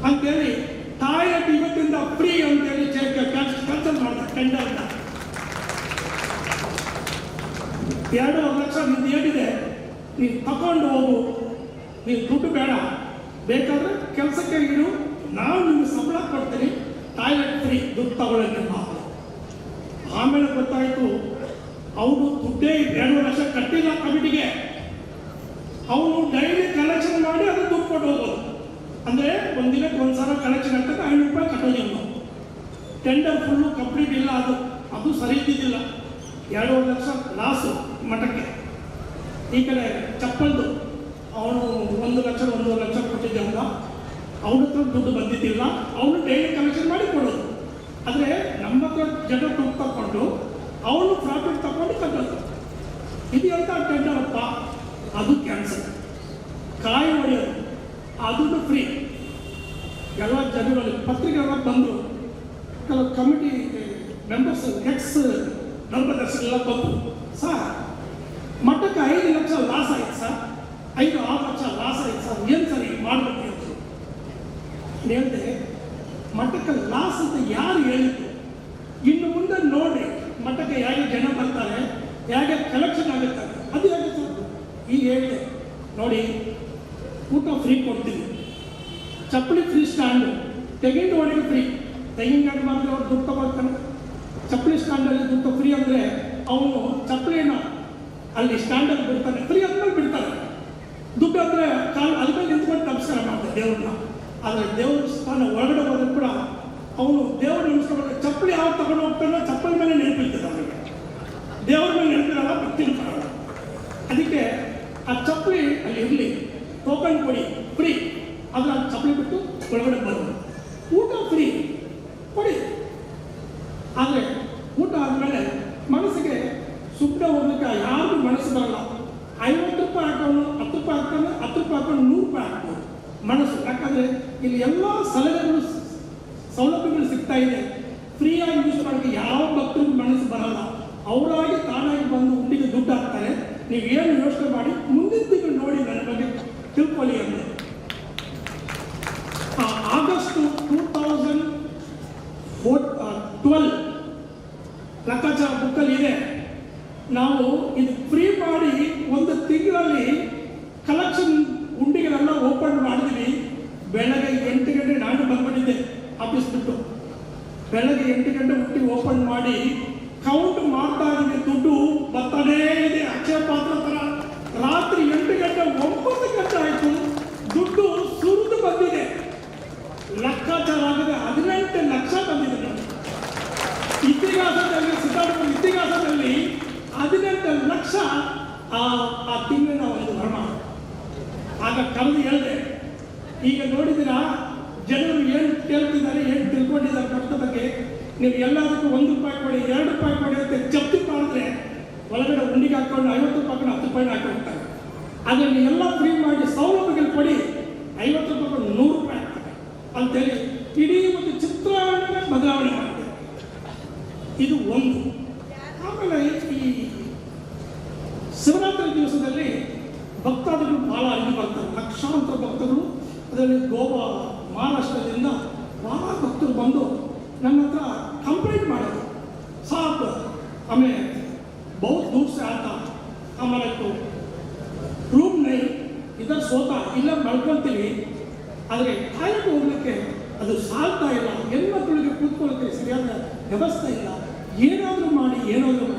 ಅಂತೇಳಿ ಟಾಯ್ಲೆಟ್ ಇವತ್ತಿಂದ ಫ್ರೀ ಅಂತೇಳಿ ಕ್ಯಾನ್ಸಲ್ ಮಾಡಿದ ಟೆಂಡರ್ನ ಎರಡೂವರೆ ಲಕ್ಷ ನಿಂದು ಏನಿದೆ, ನೀನು ತಗೊಂಡು ಹೋಗು. ನೀನು ದುಡ್ಡು ಬೇಡ. ಬೇಕಾದ್ರೆ ಕೆಲಸಕ್ಕೆ ಇಡು ನಾವು ನಿಮ್ಗೆ ಸಂಬಳ ಕೊಡ್ತೀನಿ. ಟಾಯ್ಲೆಟ್ ಫ್ರೀ, ದುಡ್ಡು ತಗೊಳ್ಳಿ ನಿಮ್ಮ ಆಮೇಲೆ ಗೊತ್ತಾಯಿತು, ಅವನು ದುಡ್ಡೇ ಎರಡು ಲಕ್ಷ ಕಟ್ಟಿಲ್ಲ ಕಮಿಟಿಗೆ. ಅವನು ಡೈಲಿ ಕಲೆಕ್ಷನ್ ಮಾಡಿ ಅದು ದುಡ್ಡು ಕೊಟ್ಟು ಹೋಗೋದು. ಅಂದರೆ ಒಂದಿನಕ್ಕೆ ಒಂದು ಸಾವಿರ ಕಲೆಕ್ಷನ್ ಆಗ್ತದೆ ಐನೂರು ರೂಪಾಯಿ ಕಟ್ಟೋದಿಲ್ಲ ನಾವು ಟೆಂಡರ್ ಫುಲ್ಲು ಕಂಪ್ಲೀಟ್ ಇಲ್ಲ ಅದು. ಅದು ಸರಿ ಇದ್ದಿದ್ದಿಲ್ಲ. ಎರಡೂವರೆ ಲಕ್ಷ ಲಾಸು ಮಠಕ್ಕೆ. ಈ ಕಡೆ ಚಪ್ಪಲ್ದು, ಅವನು ಒಂದು ಲಕ್ಷ, ಒಂದೂವರೆ ಲಕ್ಷ ಕೊಟ್ಟಿದ್ದೆ ಅಂತ ಅವನ ಹತ್ರ ದುಡ್ಡು ಬಂದಿದ್ದಿಲ್ಲ. ಅವನು ಡೈಲಿ ಕಲೆಕ್ಷನ್ ಮಾಡಿ ಕೊಡೋದು. ಆದರೆ ನಮ್ಮ ಹತ್ರ ಜನ ದುಡ್ಡು ತಗೊಂಡು ಅವನು ಪ್ರಾಫಿಟ್ ತಗೊಂಡು ಕಟ್ಟೋದು. ಇದು ಅಂತ ಟೆಂಡರ್ ಅಪ್ಪ ಅದು ಕ್ಯಾನ್ಸಲ್ ಕಾಯಿ ಹೊಡೆಯೋದು. ಅದು ಫ್ರೀ ಎಲ್ಲ ಜನಗಳು ಪತ್ರಿಕೆಗಳ ಬಂದರು ಕೆಲವು ಕಮಿಟಿ ಮೆಂಬರ್ಸ್ ಎಕ್ಸ್ ಧರ್ಮದರ್ಶಿಗಳೆಲ್ಲ ಬಂದರು ಸರ್ ಮಠಕ್ಕೆ ಐದು ಲಕ್ಷ ಲಾಸ್ ಆಯ್ತು ಸರ್. ಐದು, ಆರು ಲಕ್ಷ ಲಾಸ್ ಆಯ್ತು ಸರ್. ಏನು ಸರ್ ಈಗ ಮಾಡಬೇಕು ಹೇಳಿದೆ, ಮಠಕ್ಕೆ ಲಾಸ್ ಅಂತ ಯಾರು ಹೇಳಿದ್ರು? ಇನ್ನು ಮುಂದೆ ನೋಡಿ ಮಠಕ್ಕೆ ಹೇಗೆ ಜನ ಬರ್ತಾರೆ ಹೇಗೆ ಕಲೆಕ್ಷನ್ ಆಗುತ್ತೆ, ಅದು ಹೇಗೆ ಸರ್? ಈಗ ಹೇಳಿದೆ, ನೋಡಿ, ಊಟ ಫ್ರೀ ಕೊಡ್ತೀವಿ ಚಪ್ಪಲಿ ಫ್ರೀ ಸ್ಟ್ಯಾಂಡು ತೆಗೆದು ಹೊಡೆದು ಫ್ರೀ ತೆಂಗಿನಕಾಯಿ ಮಾತ್ರ ಅವ್ರು ದುಡ್ಡು ತಗೊಳ್ತಾನೆ. ಚಪ್ಪಲಿ ಸ್ಟ್ಯಾಂಡಲ್ಲಿ ದುಡ್ಡು ಫ್ರೀ ಅಂದರೆ ಅವನು ಅಲ್ಲಿ ಸ್ಟ್ಯಾಂಡಲ್ಲಿ ಬಿಡ್ತಾನೆ. ಫ್ರೀ ಅಂದ್ಮೇಲೆ ಬಿಡ್ತಾರೆ ದುಡ್ಡು ಅಂದರೆ ಕಾಲು ಅಲ್ಲಿ ಮೇಲೆ ನಿಂತ್ಕೊಂಡು ನಮಸ್ಕಾರ ಮಾಡ್ತಾರೆ ದೇವ್ರನ್ನ. ಆದರೆ ದೇವ್ರ ಸ್ಥಾನ ಒಳಗಡೆ ಹೋದ್ರೆ ಕೂಡ ಅವನು ದೇವ್ರ ನಮಸ್ಕಾರ ಚಪ್ಪಲಿ ಯಾವಾಗ ತಗೊಂಡು ಹೋಗ್ತಾನೋ ಚಪ್ಪಲಿ ಮೇಲೆ ನೆನಪಿರ್ತದೆ ಅವನಿಗೆ. ದೇವ್ರ ಮೇಲೆ ನೆನಪಿರಲ್ಲ ಭಕ್ತಿ ಅದಕ್ಕೆ ಆ ಚಪ್ಪಲಿ ಅಲ್ಲಿ ಇರಲಿ. ಟೋಕನ್ ಕೊಡಿ. ಫ್ರೀ. ಅದ್ರ ಆ ಚಪ್ಪಲಿ ಬಿಟ್ಟು ಒಳಗಡೆ ಬರೋದು. ಊಟ ಫ್ರೀ ಕೊಡಿ ಆದರೆ ಊಟ ಆದಮೇಲೆ ಮನಸ್ಸಿಗೆ ಸುಮ್ಮನೆ ಹೋಗ್ಲಿಕ್ಕೆ ಯಾರಿಗೂ ಮನಸ್ಸು ಬರಲ್ಲ ಐವತ್ತು ರೂಪಾಯಿ ಹಾಕೋನು ಹತ್ತು ರೂಪಾಯಿ ಹಾಕ್ತಾನೆ ಹತ್ತು ರೂಪಾಯಿ ಹಾಕೊಂಡು ನೂರು ರೂಪಾಯಿ ಹಾಕ್ಬೋದು ಮನಸ್ಸು ಯಾಕಂದರೆ ಇಲ್ಲಿ ಎಲ್ಲ ಸಲಹೆಗಳು ಸೌಲಭ್ಯಗಳು ಸಿಗ್ತಾ ಇದೆ ಫ್ರೀಯಾಗಿ ಯೂಸ್ ಮಾಡೋಕ್ಕೆ ಯಾವ ಭಕ್ತರಿಗೂ ಮನಸ್ಸು ಬರಲ್ಲ ಅವರಾಗಿ ತಾನಾಗಿ ಬಂದು ಉಂಡಿಗೆ ದುಡ್ಡು ಹಾಕ್ತಾರೆ ನೀವು ಏನು ಯೋಚನೆ ಮಾಡಿ ಮುಂದಿನ ತಿಂಗಳು ನೋಡಿ ನನ್ನ ಬಗ್ಗೆ ತಿಳ್ಕೊಳ್ಳಿ ಅಂದರೆ August two thousand four twelve ಲೆಕ್ಕಾಚಾರ ಬುಕ್ಕಲ್ಲಿ ಇದೆ ನಾವು ಇದು ಫ್ರೀ ಮಾಡಿ ಒಂದು ತಿಂಗಳಲ್ಲಿ ಕಲೆಕ್ಷನ್ ಉಂಡಿಗಳೆಲ್ಲ ಓಪನ್ ಮಾಡಿದ್ವಿ ಬೆಳಗ್ಗೆ ಎಂಟು ಗಂಟೆ ನಾನು ಬಂದ್ಬಿಟ್ಟಿದ್ದೆ ಆಫೀಸ್ ಬಿಟ್ಟು ಬೆಳಗ್ಗೆ ಎಂಟು ಗಂಟೆ ಹುಟ್ಟಿ ಓಪನ್ ಮಾಡಿ ಕೌಂಟ್ ಮಾಡ್ತಾ ಇದೆ ದುಡ್ಡು ಬರ್ತಾನೇ ಇದೆ. ಅಕ್ಷಯ ಪಾತ್ರ ತರ ರಾತ್ರಿ ಎಂಟು ಗಂಟೆ ಒಂಬತ್ತು ಗಂಟೆ ಆಯ್ತು, ದುಡ್ಡು ಸುರಿದು ಬಂದಿದೆ. ಲೆಕ್ಕಾಚಾರ ಆಗದೆ. ಹದಿನೆಂಟು ಲಕ್ಷ ಬಂದಿದೆ. ಇತಿಹಾಸದಲ್ಲಿ ಸಿದ್ಧಾರ್ಥ ಇತಿಹಾಸದಲ್ಲಿ ಹದಿನೆಂಟು ಲಕ್ಷ ಆ ಆ ತಿಂಗಳಿನ ಒಂದು ಹಣ ಆಗ ಕರೆದು ಹೇಳಿದೆ, ಈಗ ನೋಡಿದಿರಾ ಜನರು ಏನು ಕೇಳ್ತಿದ್ದಾರೆ, ಏನು ಬಗ್ಗೆ ನೀವು ಎಲ್ಲದಕ್ಕೂ ಒಂದು ರೂಪಾಯಿ ಕೊಡಿ, ಎರಡು ರೂಪಾಯಿ ಕೊಡಿ ಅಂತ ಜಪ್ತಿ ಮಾಡಿದ್ರೆ ಒಳಗಡೆ ಉಂಡಿಗೆ ಹಾಕೊಂಡು ಐವತ್ತು ರೂಪಾಯಿ ಹತ್ತು ರೂಪಾಯಿ ಹಾಕಿ ಹೋಗ್ತಾರೆ. ಅದನ್ನು ಎಲ್ಲ ಫ್ರೀ ಮಾಡಿ ಸೌಲಭ್ಯಗಳು ಕೊಡಿ, ಐವತ್ತು ರೂಪಾಯಿ ನೂರು ರೂಪಾಯಿ ಹಾಕ್ತಾರೆ ಅಂತೇಳಿ ಇಡೀ ಒಂದು ಚಿತ್ರಣವನ್ನೇ ಬದಲಾವಣೆ ಮಾಡಿದೆ ಇದು ಒಂದು. ಆಮೇಲೆ ಈ ಶಿವರಾತ್ರಿ ದಿವಸದಲ್ಲಿ ಭಕ್ತಾದಿಗಳು ಬಹಳ ಇದು ಬರ್ತಾರೆ. ಲಕ್ಷಾಂತರ ಭಕ್ತರು. ಅದರಲ್ಲಿ ಗೋವಾ, ಮಹಾರಾಷ್ಟ್ರದಿಂದ ಬಹಳ ಭಕ್ತರು ಬಂದು ನನ್ನ ಹತ್ರ ಕಂಪ್ಲೇಂಟ್ ಮಾಡೋದು ಸಾಕು ಆಮೇಲೆ ಬಹುತ್ ದೂರ से आता हमारे को ರೂಮ್ ನೈ ಇದರ ಸೋತ ಇಲ್ಲ ಮಲ್ಕೊಳ್ತೀವಿ ಆದರೆ ಕಾಯಕ್ಕೆ ಹೋಗ್ಲಿಕ್ಕೆ ಅದು ಸಾಲ್ತಾ ಇಲ್ಲ ಹೆಣ್ಮಕ್ಳಿಗೆ ಕೂತ್ಕೊಳ್ಳೋಕೆ ಸರಿಯಾದ ವ್ಯವಸ್ಥೆ ಇಲ್ಲ ಏನಾದರೂ ಮಾಡಿ ಏನಾದರೂ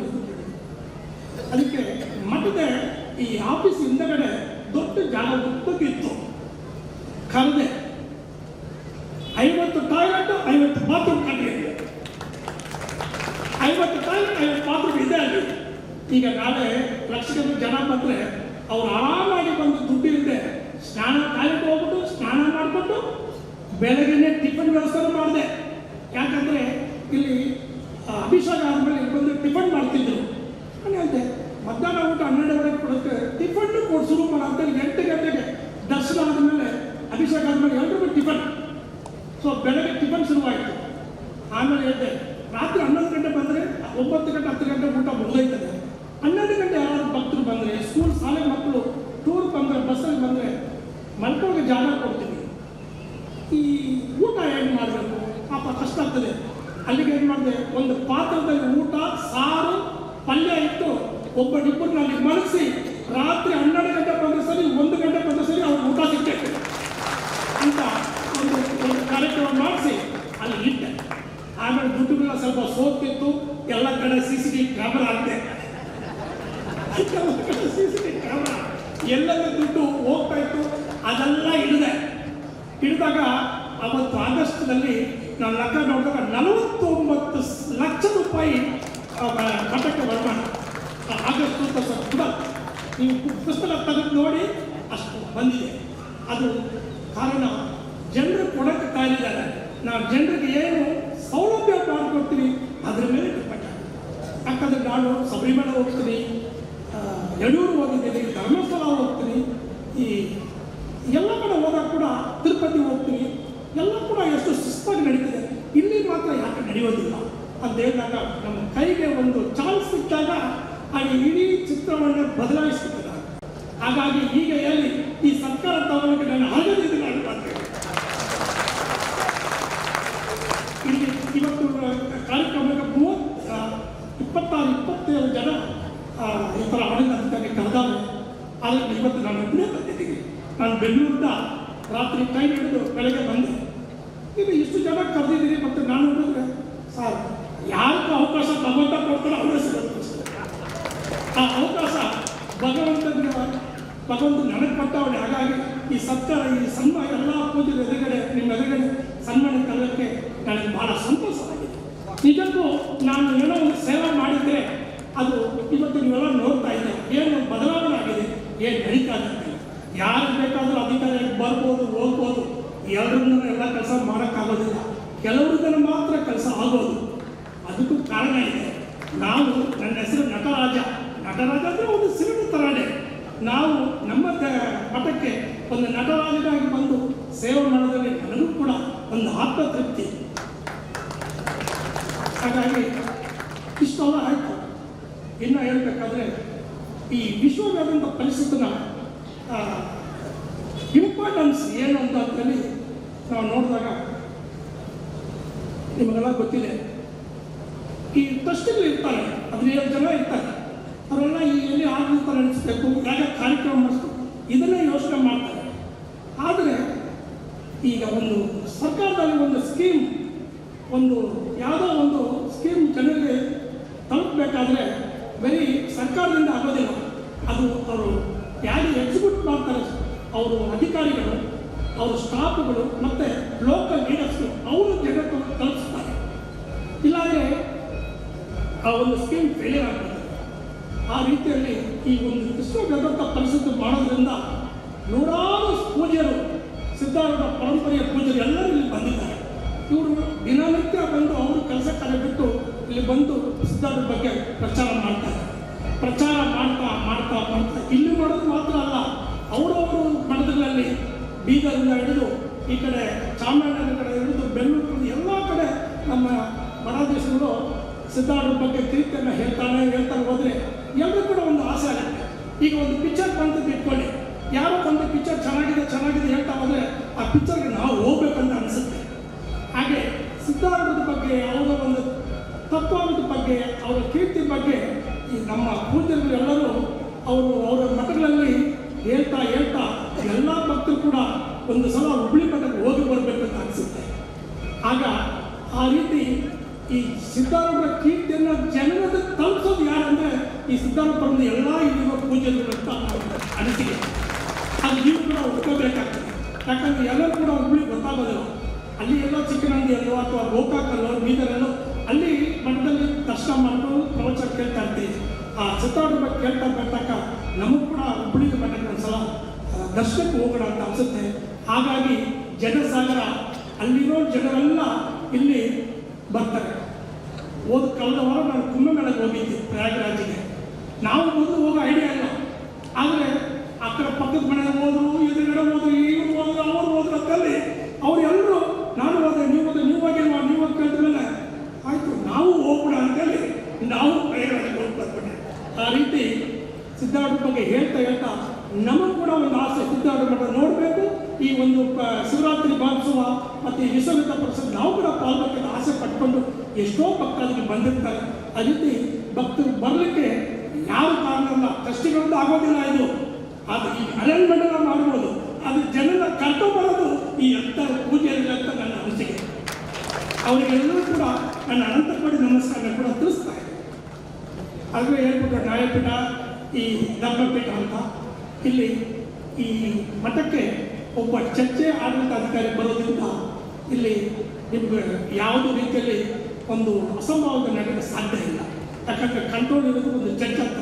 ಅಭಿಷೇಕ ಆದಮೇಲೆ ಇಲ್ಲಿ ಬಂದು ಟಿಫನ್ ಮಾಡ್ತಿದ್ರು. ನಾನು ಹೇಳ್ದೆ ಮಧ್ಯಾಹ್ನ ಊಟ ಹನ್ನೆರಡುವರೆಗೆ ಕೊಡುತ್ತೆ ಟಿಫನ್ ಕೊಡಿಸ್ರು ಶುರು ಮಾಡ ಅಂತ ಹೇಳಿ ಎಂಟು ಗಂಟೆಗೆ ದರ್ಶನ ಆದಮೇಲೆ ಅಭಿಷೇಕ ಆದಮೇಲೆ ಎಲ್ರಿಗೂ ಟಿಫನ್. ಸೊ ಬೆಳಗ್ಗೆ ಟಿಫನ್ ಶುರುವಾಯಿತು. ಆಮೇಲೆ ಹೇಳ್ದೆ ರಾತ್ರಿ ಹನ್ನೊಂದು ಗಂಟೆ ಬಂದರೆ ಒಂಬತ್ತು ಗಂಟೆ, ಹತ್ತು ಗಂಟೆ ಊಟ ಮುಗಿದೈತದೆ ಹನ್ನೆರಡು ಗಂಟೆ ಯಾರಾದ್ರು ಭಕ್ತರು ಬಂದರೆ ಸ್ಕೂಲ್ ಶಾಲೆ ಮಕ್ಕಳು ಟೂರ್ ಬಂದರೆ ಬಸ್ಸಲ್ಲಿ ಬಂದರೆ ಮಲ್ಕೊಳಗೆ ಜಾಗ ಕೊಡ್ತೀವಿ ಈ ಊಟ ಏನು ಮಾಡಬೇಕು ಪಾಪ ಕಷ್ಟ ಆಗ್ತದೆ ಅಲ್ಲಿಗೆ ಏನು ಮಾಡಿದೆ ಒಂದು ಪಾತ್ರದಲ್ಲಿ ಊಟ ಸಾರು ಪಲ್ಯ ಇಟ್ಟು ಒಬ್ಬರಿಬ್ಬರನ್ನ ಅಲ್ಲಿ ಮಲಗಿಸಿ ರಾತ್ರಿ ಹನ್ನೆರಡು ಗಂಟೆ ಬಂದರೆ ಸರಿ ಒಂದು ಗಂಟೆ ಬಂದರೆ ಸರಿ ಅವ್ರಿಗೆ ಊಟ ಸಿಕ್ಕೈತೆ ಅಂತ ಒಂದು ಒಂದು ಕಾರ್ಯಕ್ರಮ ಮಾಡಿಸಿ ಅಲ್ಲಿ ಇಟ್ಟೆ ಆಮೇಲೆ ದುಡ್ಡುಗಳ ಸ್ವಲ್ಪ ಸೋತಿತ್ತು ಎಲ್ಲ ಕಡೆ ಸಿ ಸಿ ಟಿ ಕ್ಯಾಮರಾ ಹಾಕ್ತೆ ಎಲ್ಲ ಕಡೆ ಸಿ ಸಿ ಟಿ ಕ್ಯಾಮರಾ ಎಲ್ಲೆಲ್ಲ ದುಡ್ಡು ಹೋಗ್ತಾ ಇತ್ತು ಅದೆಲ್ಲ ಹಿಡಿದೆ ಹಿಡಿದಾಗ ಅವತ್ತು ಆಗಸ್ಟ್ನಲ್ಲಿ ನಾನು ಲೆಕ್ಕ ನೋಡಿದಾಗ ನಲವತ್ತೊಂಬತ್ತು ಲಕ್ಷ ರೂಪಾಯಿ ಮಠಕ್ಕೆ ಆ ಆಗಸ್ಟ್ ಅಂತ ಕೂಡ ನೀವು ಪುಸ್ತಕ ತೆಗೆದು ನೋಡಿ ಅಷ್ಟು ಬಂದಿದೆ. ಅದು ಕಾರಣ ಜನರು ಕೊಡಕ್ಕೆ ಕಾಯಿದ್ದಾರೆ ನಾವು ಜನರಿಗೆ ಏನು ಸೌಲಭ್ಯ ಮಾಡಿಕೊಡ್ತೀವಿ, ಅದ್ರ ಮೇಲೆ ಕಟ್ಟ ಯಾಕಂದ್ರೆ ನಾನು ಶಬರಿಮಲೆ ಹೋಗ್ತೀನಿ ಯಡೂರು ಹೋಗಿದ್ದೀನಿ, ಧರ್ಮಸ್ಥಳ ಹೋಗ್ತೀನಿ, ಈ ಎಲ್ಲ ಕಡೆ ಹೋದಾಗ ಕೂಡ ತಿರುಪತಿ ಹೋಗ್ತೀನಿ ಎಲ್ಲ ಕೂಡ ಅಂತ ಹೇಳಿದಾಗ ನಮ್ಮ ಕೈಗೆ ಒಂದು ಚಾನ್ಸ್ ಸಿಕ್ಕಾಗ ಆ ಇಡೀ ಚಿತ್ರವನ್ನು ಬದಲಾಯಿಸುತ್ತದೆ. ಹಾಗಾಗಿ ಈಗ ಎಲ್ಲಿ ಈ ಸರ್ಕಾರ ತಗೊಳ್ಳೋಕೆ ನಾನು ಆಗದಿದ್ದು ನಾನು ಇಲ್ಲಿ ಇವತ್ತು ಕಾರ್ಯಕ್ರಮಕ್ಕೆ ಮೂವತ್ತು, ಇಪ್ಪತ್ತಾರು, ಇಪ್ಪತ್ತೇಳು ಜನ ಈ ಥರ ಆಡಳಿತಾಧಿಕಾರಿ ಕರೆದಾರೆ ಆದರೆ ಇವತ್ತು ನಾನು ಒಬ್ಬನೇ ಬಂದಿದ್ದೀನಿ. ನಾನು ಬೆಂಗಳೂರಿಂದ ರಾತ್ರಿ ಟೈಮ್ ಹಿಡಿದು ಬೆಳಗ್ಗೆ ಬಂದೆ. ಇದು ಇಷ್ಟು ಜನ ಕರೆದಿದ್ದೀನಿ ಮತ್ತು ನಾನು ಸರ್, ಯಾರಿಗೂ ಅವಕಾಶ ಭಗವಂತ ಕೊಡ್ತಾರೆ ಅವರೇ ಸಿಗುತ್ತೆ ಆ ಅವಕಾಶ ಭಗವಂತನಿಗೆ ಭಗವಂತ ನನಗೆ ಕೊಟ್ಟವಳೆ ಹಾಗಾಗಿ ಈ ಸತ್ಕಾರ, ಈ ಸನ್ಮಾನ ಎಲ್ಲ ಪೂಜೆ ಎದುರುಗಡೆ, ನಿಮ್ಮ ಎದುರುಗಡೆ ಸನ್ಮಾನ ತರಲಿಕ್ಕೆ ನನಗೆ ಬಹಳ ಸಂತೋಷವಾಗಿದೆ. ನಿಜಕ್ಕೂ ನಾನು ಏನೋ ಒಂದು ಸೇವೆ ಮಾಡಿದ್ರೆ ಅದು ಇವತ್ತು ನೀವೆಲ್ಲ ನೋಡ್ತಾ ಇದ್ದೆ ಏನು ಬದಲಾವಣೆ ಆಗಿದೆ ಏನು ನಡೀತಾ ಇದೆ ಯಾರು ಬೇಕಾದರೂ ಅಧಿಕಾರಿಗಳಿಗೆ ಬರ್ಬೋದು, ಹೋಗ್ಬೋದು. ಎಲ್ಲರನ್ನೂ ಎಲ್ಲ ಕೆಲಸ ಮಾಡೋಕ್ಕಾಗೋದಿಲ್ಲ. ಕೆಲವ್ರಿಗನ್ನು ಮಾತ್ರ ಕೆಲಸ ಆಗೋದು. ಅದಕ್ಕೂ ಕಾರಣ ಇದೆ. ನಾವು ನನ್ನ ಹೆಸರು ನಟರಾಜ. ನಟರಾಜ ಅಂದರೆ ಒಂದು ಸಿನಿಮಾ ಥರನೇ ನಾವು ನಮ್ಮ ಮಠಕ್ಕೆ ಒಂದು ನಟರಾಜನಾಗಿ ಬಂದು ಸೇವೆ ಮಾಡೋದ್ರಲ್ಲಿ ನನಗೂ ಕೂಡ ಒಂದು ಆತ್ಮತೃಪ್ತಿ. ಹಾಗಾಗಿ ಇಷ್ಟೆಲ್ಲ ಆಯಿತು. ಇನ್ನು ಹೇಳಬೇಕಾದ್ರೆ ಈ ವಿಶ್ವವ್ಯಾಪಂತ ಪರಿಸ್ಥಿತಿನ ಇಂಪಾರ್ಟೆನ್ಸ್ ಏನು ಅಂತ ಅಂತೇಳಿ ನಾವು ನೋಡಿದಾಗ ನಿಮಗೆಲ್ಲ ಗೊತ್ತಿದೆ. ಈ ಟ್ರಸ್ಟ್ಗಳು ಇರ್ತಾರೆ ಹದಿನೇಳು ಜನ ಇರ್ತಾರೆ. ಅವರೆಲ್ಲ ಈ ಎಲ್ಲಿ ಆಡಳಿತ ನಡೆಸಬೇಕು ಯಾಕ ಕಾರ್ಯಕ್ರಮ ಮಾಡಿಸ್ಬೇಕು ಇದನ್ನೇ ಯೋಚನೆ ಮಾಡ್ತಾರೆ. ಆದರೆ, ಈಗ ಒಂದು ಸರ್ಕಾರದಲ್ಲಿ ಒಂದು ಸ್ಕೀಮ್ ಆ ರೀತಿಯಲ್ಲಿ ಈ ಒಂದು ವಿಶ್ವವ್ಯಾಪಕ ಪರಿಸ್ಥಿತಿ ಮಾಡೋದ್ರಿಂದ ನೂರಾರು ಪೂಜೆಯರು ಸಿದ್ಧಾರೂಢ ಪರಂಪರೆಯ ಪೂಜೆಯರು ಎಲ್ಲರೂ ಇಲ್ಲಿ ಬಂದಿದ್ದಾರೆ. ಇವರು ದಿನನಿತ್ಯ ಬಂದು ಅವರು ಕೆಲಸ ಕಾರ್ಯ ಬಿಟ್ಟು ಇಲ್ಲಿ ಬಂದು ಸಿದ್ಧಾರೂಢ ಬಗ್ಗೆ ಪ್ರಚಾರ ಮಾಡ್ತಾರೆ ಪ್ರಚಾರ ಮಾಡ್ತಾ ಮಾಡ್ತಾ ಮಾಡ್ತಾ ಇಲ್ಲಿ ಮಾಡೋದು ಮಾತ್ರ ಅಲ್ಲ, ಅವರವರು ಮಠಗಳಲ್ಲಿ ಬೀದರಿಂದ ಹಿಡಿದು ಈ ಕಡೆ ಚಾಮರಾಜನಗರ ಕಡೆ ಹಿಡಿದು ಬೆಂಗಳೂರು ಎಲ್ಲ ಕಡೆ ನಮ್ಮ ಮಠಾಧೀಶರು ಸಿದ್ಧಾರೂಢ ಬಗ್ಗೆ ಕೀರ್ತಿಯನ್ನು ಹೇಳ್ತಾನೆ ಹೇಳ್ತಾರೆ ಹೋದ್ರೆ ಎಲ್ಲರೂ ಕೂಡ ಒಂದು ಆಸೆ ಆಗುತ್ತೆ. ಈಗ ಒಂದು ಪಿಕ್ಚರ್ ಬಂದು ಇಟ್ಕೊಳ್ಳಿ. ಯಾರೋ ಒಂದು ಪಿಕ್ಚರ್ ಚೆನ್ನಾಗಿದೆ ಚೆನ್ನಾಗಿದೆ ಹೇಳ್ತಾ ಹೋದ್ರೆ ಆ ಪಿಕ್ಚರ್ಗೆ ನಾವು ಹೋಗ್ಬೇಕಂತ ಅನಿಸುತ್ತೆ. ಹಾಗೆ ಸಿದ್ಧಾರ್ಥದ ಬಗ್ಗೆ, ಅವರ ಒಂದು ತತ್ವದ ಬಗ್ಗೆ, ಅವರ ಕೀರ್ತಿ ಬಗ್ಗೆ ಈ ನಮ್ಮ ಪೂಜ್ಯರು ಎಲ್ಲರೂ ಅವರು ಅವರ ಮಠಗಳಲ್ಲಿ ಹೇಳ್ತಾ ಹೇಳ್ತಾ ಎಲ್ಲ ಭಕ್ತರು ಕೂಡ ಒಂದು ಸಲ ಹುಬ್ಳಿ ಮಠಕ್ಕೆ ಹೋಗಿ ಬರಬೇಕಂತ ಅನಿಸುತ್ತೆ. ಆಗ ಆ ರೀತಿ ಈ ಸಿದ್ಧಾರ್ಥರ ಕೀರ್ತಿಯನ್ನು ಜನರ ತಲುಪಿಸೋದು ಯಾರಂದ್ರೆ ಈ ಸಿದ್ಧಾಂತವನ್ನು ಎಲ್ಲ ಇಲ್ಲಿರುವ ಪೂಜೆಗಳು ಅಂತ ಅನಿಸಿಕೆ. ಅದು ನೀವು ಕೂಡ ಒಪ್ಕೋಬೇಕಾಗ್ತದೆ. ಯಾಕಂದ್ರೆ ಎಲ್ಲರೂ ಕೂಡ ಹುಬ್ಳಿ ಗೊತ್ತಾಗೋದಿಲ್ಲ ಅಲ್ಲಿ ಎಲ್ಲ ಚಿಕ್ಕನಂದಿಯಲ್ಲೋ ಅಥವಾ ಗೋಕಾಕಲ್ಲೋ ಬೀದರಲ್ಲೋ, ಅಲ್ಲಿ ಮಠದಲ್ಲಿ ದರ್ಶನ ಮಾಡಿಕೊಂಡು ಪ್ರವಚನ ಕೇಳ್ತಾ ಇರ್ತೀವಿ. ಆ ಚಿತ್ರ ಕೇಳ್ತಾ ಬರ್ತಾಕ ನಮಗೂ ಕೂಡ ಹುಬ್ಳಿಗೆ ಮಠಕ್ಕೆ ಒಂದ್ಸಲ ದರ್ಶನಕ್ಕೆ ಹೋಗೋಣ ಅಂತ ಅನ್ಸುತ್ತೆ. ಹಾಗಾಗಿ ಜನಸಾಗರ, ಅಲ್ಲಿರೋ ಜನರೆಲ್ಲ ಇಲ್ಲಿ ಬರ್ತಾರೆ. ಹೋದ ಕಳೆದ ವಾರ ನಾನು ಕುಂಭಮೇಳಕ್ಕೆ ಹೋಗಿದ್ದೆ, ಪ್ರಯಾಗರಾಜಿಗೆ. ನಾವು ಮೊದಲು ಹೋಗೋ ಐಡಿಯಾ ಇಲ್ಲ. ಆದರೆ ಆ ಪಕ್ಕದ ಮನೆ ಹೋದ್ರು, ಎದುರುಗಡೆ ಹೋದ್ರು, ಇವ್ರು ಹೋದ್ರು, ಅವ್ರು ಹೋದ್ರು ಅಂತಲ್ಲಿ ಅವ್ರು ಎಲ್ಲರೂ ನಾನು ಹೋದೆ, ನೀವು ಹೋದೆ, ನೀವು ಹೋಗಿಲ್ವಾ ನೀವು ಹೋಗಿ ಕೇಳಿದ್ಮೇಲೆ ಆಯಿತು, ನಾವು ಹೋಗ್ಬಿಡ ಅಂತೇಳಿ ನಾವು ಪ್ರಯೋಗಕ್ಕೆ ಹೋಗ್ಬಿಡ್ತೇವೆ ಆ ರೀತಿ ಸಿದ್ಧಾರ್ಥ ಬಗ್ಗೆ ಹೇಳ್ತಾ ಹೇಳ್ತಾ ನಮಗೂ ಕೂಡ ಒಂದು ಆಸೆ ಸಿದ್ಧಾರ್ಥ ಮಠ ನೋಡಬೇಕು. ಈ ಒಂದು ಶಿವರಾತ್ರಿ ಮಹೋತ್ಸವ ಮತ್ತು ವಿಶ್ವವಿದ್ಯ ಪರಿಷತ್ ನಾವು ಕೂಡ ಪಾಲ್ಗೊಳ್ಳಿಕ್ಕೆ ಆಸೆ ಪಟ್ಕೊಂಡು ಎಷ್ಟೋ ಭಕ್ತಾದಿಗಳು ಬಂದಿರ್ತಾರೆ. ಆ ರೀತಿ ಭಕ್ತರು ಬರಲಿಕ್ಕೆ ಯಾವ ಕಾರಣ ಕಷ್ಟಗಳಿಂದ ಆಗೋದಿಲ್ಲ ಇದು. ಅದು ಈ ಅರೇಂಜ್ಮೆಂಟ್ ಮಾಡ್ಬೋದು. ಅದು ಜನರ ಕರ್ಕೊಂಡ್ಬರೋದು ಈ ಎಂಥ ಪೂಜೆಯಲ್ಲಿ ಅಂತ ನನ್ನ ಅನಿಸಿಕೆ. ಅವರಿಗೆಲ್ಲರೂ ಕೂಡ ನನ್ನ ಅನಂತ ಕೋಟಿ ನಮಸ್ಕಾರ ಕೂಡ ತಿಳಿಸ್ತಾ ಇದ್ದೀನಿ ಅದುವೇ ಹೇಳ್ಬಿಟ್ಟು ನ್ಯಾಯಪೀಠ, ಈ ಧರ್ಮಪೀಠ ಅಂತ, ಇಲ್ಲಿ ಈ ಮಠಕ್ಕೆ ಒಬ್ಬ ಚರ್ಚೆ ಆಡಳಿತಾಧಿಕಾರಿ ಬರೋದ್ರಿಂದ ಇಲ್ಲಿ ನಿಮಗೆ ಯಾವುದೇ ರೀತಿಯಲ್ಲಿ ಒಂದು ಅಸಂಭವದ ನಡೆಯಲು ಸಾಧ್ಯ ಇಲ್ಲ. ಯಾಕಂದರೆ ಕಂಟ್ರೋಲ್ ಇರೋದು ಒಂದು ಚೆಕ್ ಅಂತ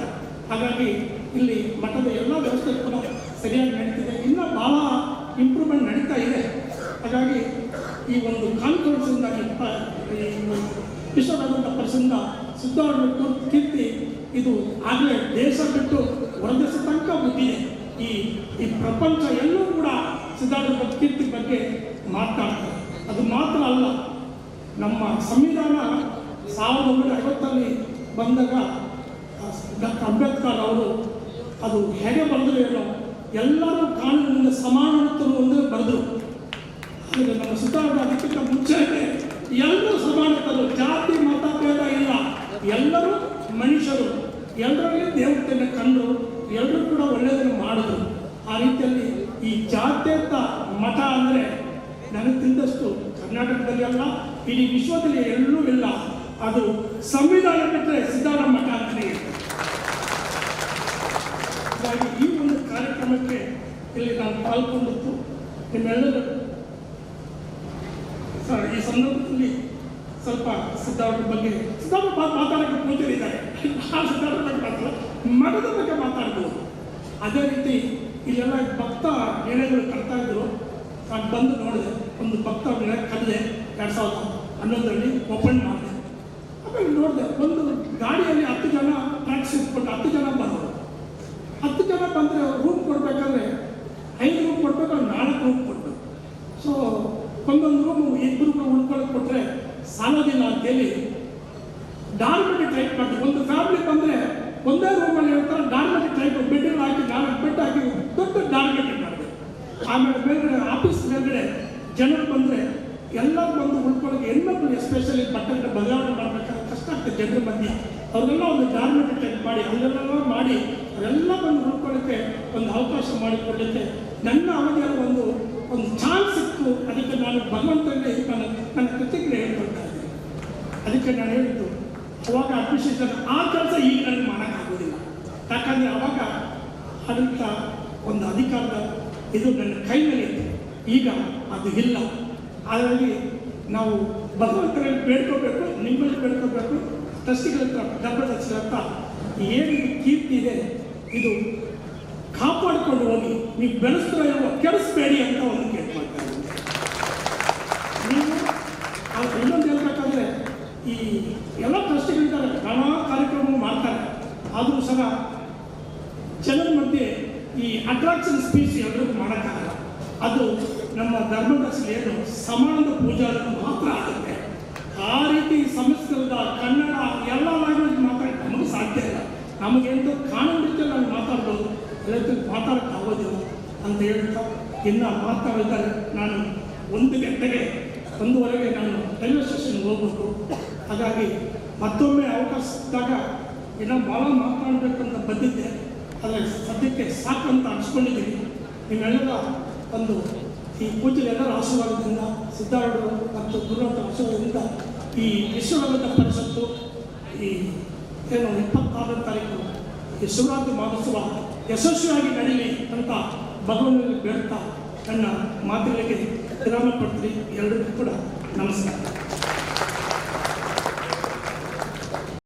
ಹಾಗಾಗಿ ಇಲ್ಲಿ ಮಠದ ಎಲ್ಲ ವ್ಯವಸ್ಥೆ ಕೂಡ ಸರಿಯಾಗಿ ನಡೀತಿದೆ. ಇನ್ನೂ ಭಾಳ ಇಂಪ್ರೂವ್ಮೆಂಟ್ ನಡೀತಾ ಇದೆ. ಹಾಗಾಗಿ ಈ ಒಂದು ಕಾನ್ಫರೆನ್ಸಿಂದ ಇಂದ ಪ- ಈ ಒಂದು ವಿಶ್ವನಾಥಂತ ಪರಿಸರಿಂದ ಸಿದ್ಧಾರೂಢ ಕೀರ್ತಿ ಇದು ಆಗಲೇ ದೇಶ ಬಿಟ್ಟು ಹೊರದೇಶ ತನಕ ಬಂದಿದೆ ಈ ಈ ಪ್ರಪಂಚ ಎಲ್ಲೂ ಕೂಡ ಸಿದ್ಧಾರೂಢ ಕೀರ್ತಿ ಬಗ್ಗೆ ಮಾತಾಡ್ತಾರೆ ಅದು ಮಾತ್ರ ಅಲ್ಲ. ನಮ್ಮ ಸಂವಿಧಾನ ಸಾವಿರದ ಒಂಬೈನೂರ ಐವತ್ತಲ್ಲಿ ಬಂದಾಗ ಡಾಕ್ಟರ್ ಅಂಬೇಡ್ಕರ್ ಅವರು ಅದು ಹೇಗೆ ಬಂದರು ಏನೋ, ಎಲ್ಲರೂ ಕಾನೂನಿನ ಸಮಾನತರು ಅಂದರೆ ಬರೆದರು. ಆದರೆ ನಮ್ಮ ಸಿದ್ಧಾರ್ಥ ಅದಕ್ಕಿಂತ ಮುಂಚೆ ಎಲ್ಲರೂ ಸಮಾನತರು ಜಾತಿ, ಮತ, ಭೇದ ಇಲ್ಲ. ಎಲ್ಲರೂ ಮನುಷ್ಯರು. ಎಲ್ಲರಲ್ಲಿ ದೇವತೆಯನ್ನು ಕಂಡು ಎಲ್ಲರೂ ಕೂಡ ಒಳ್ಳೆಯದನ್ನು ಮಾಡಿದ್ರು. ಆ ರೀತಿಯಲ್ಲಿ ಈ ಜಾತ್ಯಂತ ಮಠ ಅಂದರೆ ನನಗೆ ತಿಂದಷ್ಟು ಕರ್ನಾಟಕದಲ್ಲಿ ಅಲ್ಲ, ಇಡೀ ವಿಶ್ವದಲ್ಲಿ ಎಲ್ಲೂ ಇಲ್ಲ. ಅದು ಸಂವಿಧಾನ ಬಿಟ್ಟರೆ ಅಂತಲೇ ಇದೆ ಹಾಗಾಗಿ ಈ ಒಂದು ಕಾರ್ಯಕ್ರಮಕ್ಕೆ ಇಲ್ಲಿ ನಾನು ಪಾಲ್ಗೊಂಡಿದ್ದು ನಿಮ್ಮೆಲ್ಲರೂ. ಈ ಸಂದರ್ಭದಲ್ಲಿ ಸ್ವಲ್ಪ ಸಿದ್ಧಾರ್ಥ ಬಗ್ಗೆ ಸಿದ್ಧಾರ್ಥ ಮಾತಾಡಕ್ಕೆ ಕೂತಿದ್ದಾರೆ ಆ ಸಿದ್ಧಾರ್ಥ ಬಗ್ಗೆ ಮಠದ ಬಗ್ಗೆ ಮಾತಾಡ್ಬೋದು. ಅದೇ ರೀತಿ ಇಲ್ಲೆಲ್ಲ ಭಕ್ತ ಎಳೆಗಳು ಕಟ್ತಾ ಇದ್ರು. ಬಂದು ನೋಡಿದೆ, ಒಂದು ಭಕ್ತ ಕಲ್ಲೆ ಕದ್ದೆ ಎರಡು ಸಾವಿರದ ಹನ್ನೊಂದರಲ್ಲಿ ಓಪನ್ ಆಮೇಲೆ ನೋಡಿದೆ ಒಂದು ಗಾಡಿಯಲ್ಲಿ ಹತ್ತು ಜನ ಟ್ಯಾಕ್ಸಿ ಇಟ್ಕೊಂಡು ಹತ್ತು ಜನ ಬಂದರು. ಹತ್ತು ಜನ ಬಂದರೆ ರೂಮ್ ಕೊಡಬೇಕಾದ್ರೆ ಐದು ರೂಮ್ ಕೊಡಬೇಕಾದ್ರೆ ನಾಲ್ಕು ರೂಮ್ ಕೊಡಬೇಕು. ಸೊ ಒಂದೊಂದು ರೂಮು ಇಬ್ಬರು ಉಳ್ಕೊಳ್ಳೋಕೆ ಕೊಟ್ಟರೆ ಸಾಲೋದಿಲ್ಲ ಅಂತೇಳಿ ಡಾರ್ಮೆಟಿ ಟೈಪ್ ಮಾಡಿ ಒಂದು ಫ್ಯಾಮಿಲಿ ಬಂದರೆ ಒಂದೇ ರೂಮಲ್ಲಿ ಹೇಳ್ತಾರೆ ಡಾರ್ಮೆಟಿ ಟೈಪ್ ಬೆಡ್ ಹಾಕಿ ನಾಲ್ಕು ಬೆಡ್ ಹಾಕಿ ದೊಡ್ಡ ಡಾರ್ಮೆಟಿ ಮಾಡಿದೆ ಆಮೇಲೆ ಮೇಲ್ಗಡೆ ಆಫೀಸ್ ಮೇಲ್ಗಡೆ ಜನರು ಬಂದರೆ ಎಲ್ಲರೂ ಬಂದು ಉಳ್ಕೊಳ್ಳೋಕೆ ಹೆಣ್ಮಕ್ಳು ಎಸ್ಪೆಷಲಿ ಬಟ್ಟೆಗಳ ಬದಲಾವಣೆ ಮಾಡಬೇಕಾದ್ರೆ ಕಷ್ಟ ಆಗ್ತದೆ ಜನರ ಬಂದು ಅವರೆಲ್ಲ ಒಂದು ಗಾರ್ಮೆಂಟ್ ಟೈಪ್ ಮಾಡಿ ಅದನ್ನೆಲ್ಲ ಮಾಡಿ, ಅವರೆಲ್ಲ ಬಂದು ನೋಡ್ಕೊಳ್ಳೋಕ್ಕೆ ಒಂದು ಅವಕಾಶ ಮಾಡಿಕೊಡಲಿಕ್ಕೆ ನನ್ನ ಅವಧಿಯಲ್ಲಿ ಒಂದು ಒಂದು ಚಾನ್ಸ್ ಇತ್ತು. ಅದಕ್ಕೆ ನಾನು ಭಗವಂತನೇ ನನ್ನ ನನ್ನ ಪ್ರತಿಕ್ರಿಯೆ ಹೇಳ್ಕೊಳ್ತಾ ಇದ್ದೆ ಅದಕ್ಕೆ ನಾನು ಹೇಳಿದ್ದು, ಅವಾಗ ಅಡ್ಮಿನಿಸ್ಟ್ರೇಷನ್ ಆ ಕೆಲಸ ಈಗ ನನಗೆ ಮಾಡೋಕ್ಕಾಗೋದಿಲ್ಲ. ಯಾಕಂದರೆ ಅವಾಗ ಆಡಳಿತ ಒಂದು ಅಧಿಕಾರದ ಇದು ನನ್ನ ಕೈನಲ್ಲಿ ಇತ್ತು ಈಗ ಅದು ಇಲ್ಲ. ಹಾಗಾಗಿ ನಾವು ಭಗವಂತನಲ್ಲಿ ಬೇಡ್ಕೋಬೇಕು, ನಿಮ್ಮಲ್ಲಿ ಬೇಡ್ಕೋಬೇಕು ಟ್ರಸ್ಟಿಗಳ ಹತ್ರ ಡಬ್ಬದ ಹತ್ರ ಏನು ಕೀರ್ತಿ ಇದೆ, ಇದು ಕಾಪಾಡಿಕೊಂಡು ಹೋಗಿ, ನೀವು ಬೆಳೆಸ್ತಾ ಇರುವ ಕೆಡಿಸ್ಬೇಡಿ ಅಂತ ಒಂದು ಕೇಳ್ಕೊಳ್ತಾ ಇದ್ದೀನಿ ನೀವು ಇನ್ನೊಂದು ಹೇಳ್ಬೇಕಂದ್ರೆ, ಈ ಎಲ್ಲ ಟ್ರಸ್ಟಿಗಳಿದ್ದಾರೆ ನಾನಾ ಕಾರ್ಯಕ್ರಮ ಮಾಡ್ತಾರೆ, ಆದರೂ ಸಹ ಜನರ ಮಧ್ಯೆ ಈ ಅಟ್ರಾಕ್ಷನ್ ಸ್ಪೀಚ್ ಎಲ್ರಿಗೂ ಮಾಡೋಕ್ಕಾಗಲ್ಲ. ಅದು ನಮ್ಮ ಧರ್ಮದ ಏನು? ಸಮಾನದ ಪೂಜಾರನ್ನು ಮಾತ್ರ ಆಗುತ್ತೆ. ಆ ರೀತಿ ಸಂಸ್ಕೃತ ಕನ್ನಡ ಎಲ್ಲ ಲ್ಯಾಂಗ್ವೇಜ್ ಮಾತಾಡಿ ನಮಗೆ ಸಾಧ್ಯ ಇಲ್ಲ. ನಮಗೆಂದು ಕಾನೂನು ನಾನು ಮಾತಾಡ್ಬೋದು ಎಲ್ಲರಿಗೂ ಮಾತಾಡೋಕ್ಕೆ ಆಗೋದಿಲ್ಲ ಅಂತ ಹೇಳ್ತಾ ಇನ್ನು ಮಾತಾಡಿದ್ದಾರೆ ನಾನು ಒಂದು ಗಂಟೆಗೆ, ಒಂದುವರೆಗೆ ನಾನು ರೈಲ್ವೆ ಸ್ಟೇಷನ್ಗೆ ಹೋಗ್ಬೇಕು. ಹಾಗಾಗಿ ಮತ್ತೊಮ್ಮೆ ಅವಕಾಶ ಸಿಕ್ಕಾಗ ಇನ್ನೂ ಭಾಳ ಮಾತಾಡಬೇಕಂತ ಬಂದಿದ್ದೆ. ಆದರೆ ಸದ್ಯಕ್ಕೆ ಸಾಕಂತ ಅನ್ಸ್ಕೊಂಡಿದ್ದೀನಿ. ನೀವೆಲ್ಲರ ಒಂದು ಈ ಪೂಜೆಗೆಲ್ಲರ ಆಶೀರ್ವಾದದಿಂದ ಸಿದ್ಧಾರೂಢರು ಮತ್ತು ಗುರುವಂತ ಆಶೀರ್ವಾದದಿಂದ ಈ ವಿಶ್ವರಂಗದ ಪರಿಷತ್ತು ಈ ಏನು ಇಪ್ಪತ್ತಾರನೇ ತಾರೀಕು ಈ ಶಿವರಾತ್ರಿ ಮಹೋತ್ಸವ ಯಶಸ್ವಿಯಾಗಿ ನಡೆಯಲಿ ಅಂತ ಭಗವಂತನಲ್ಲಿ ಬೇಡ್ತಾ ನನ್ನ ಮಾತುಗಳಿಗೆ ವಿರಾಮ ಪಡ್ತೀನಿ ಎಲ್ಲರಿಗೂ ಕೂಡ ನಮಸ್ಕಾರ.